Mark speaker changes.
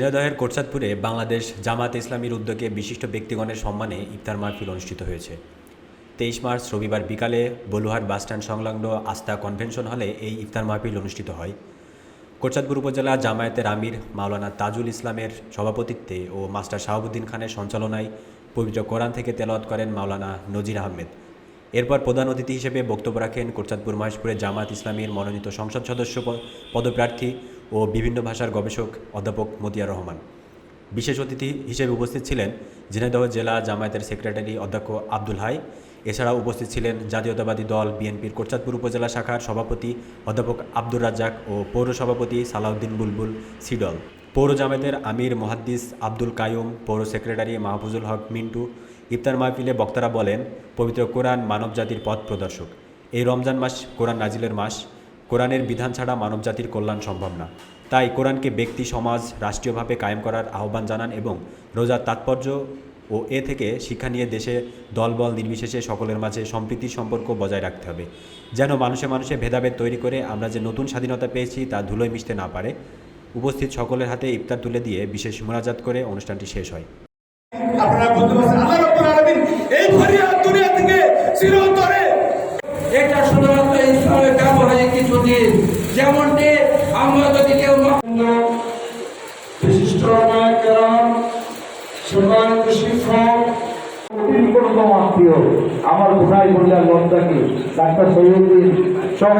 Speaker 1: ঝিনাইদহের কোটচাঁদপুরে বাংলাদেশ জামাত ইসলামীর উদ্যোগে বিশিষ্ট ব্যক্তিগণের সম্মানে ইফতার মাহফিল অনুষ্ঠিত হয়েছে। তেইশ মার্চ রবিবার বিকালে বলুহাট বাসস্ট্যান্ড সংলগ্ন আস্থা কনভেনশন হলে এই ইফতার মাহফিল অনুষ্ঠিত হয়। কোটচাঁদপুর উপজেলা জামায়াতের আমির মাওলানা তাজুল ইসলামের সভাপতিত্বে ও মাস্টার শাহাবুদ্দিন খানের সঞ্চালনায় পবিত্র কোরআন থেকে তেলাওয়াত করেন মাওলানা নজির আহমেদ। এরপর প্রধান অতিথি হিসেবে বক্তব্য রাখেন কোটচাঁদপুর মহেশপুরের জামাত ইসলামীর মনোনীত সংসদ সদস্য পদপ্রার্থী ও বিভিন্ন ভাষার গবেষক অধ্যাপক মতিয়া রহমান। বিশেষ অতিথি হিসেবে উপস্থিত ছিলেন ঝিনাইদহ জেলা জামায়াতের সেক্রেটারি অধ্যক্ষ আব্দুল হাই। এছাড়াও উপস্থিত ছিলেন জাতীয়তাবাদী দল বিএনপির কোটচাঁদপুর উপজেলা শাখার সভাপতি অধ্যাপক আব্দুর রাজ্জাক ও পৌর সভাপতি সালাউদ্দিন বুলবুল সিডল। পৌর জামায়াতের আমির মহাদ্দিস আব্দুল কায়ুম পৌর সেক্রেটারি মাহফুজুল হক মিন্টু, ইফতার মাহফিলে বক্তারা বলেন, পবিত্র কোরআন মানবজাতির পথ প্রদর্শক। এই রমজান মাস কোরআন নাজিলের মাস। কোরআনের বিধান ছাড়া মানবজাতির কল্যাণ সম্ভব না। তাই কোরআনকে ব্যক্তি, সমাজ, রাষ্ট্রীয়ভাবে কায়েম করার আহ্বান জানান এবং রোজার তাৎপর্য ও এ থেকে শিক্ষা নিয়ে দেশে দলবল নির্বিশেষে সকলের মাঝে সম্প্রীতির সম্পর্ক বজায় রাখতে হবে। যেন মানুষে মানুষে ভেদাভেদ তৈরি করে আমরা যে নতুন স্বাধীনতা পেয়েছি তা ধুলোয় মিশতে না পারে, উপস্থিত সকলের হাতে ইফতার তুলে দিয়ে বিশেষ মোনাজাত করে অনুষ্ঠানটি শেষ হয়।
Speaker 2: আপনারা
Speaker 3: এটা শুধুমাত্র ইসলামের ব্যবহারিক কিছু দিন যেমনটি আমরা যদি কেউ
Speaker 4: বিশিষ্ট সম্মানিত শিক্ষক। আমার কোথায় বললেন লজ্জাকে ডাক্তার সৈয়দিন সহ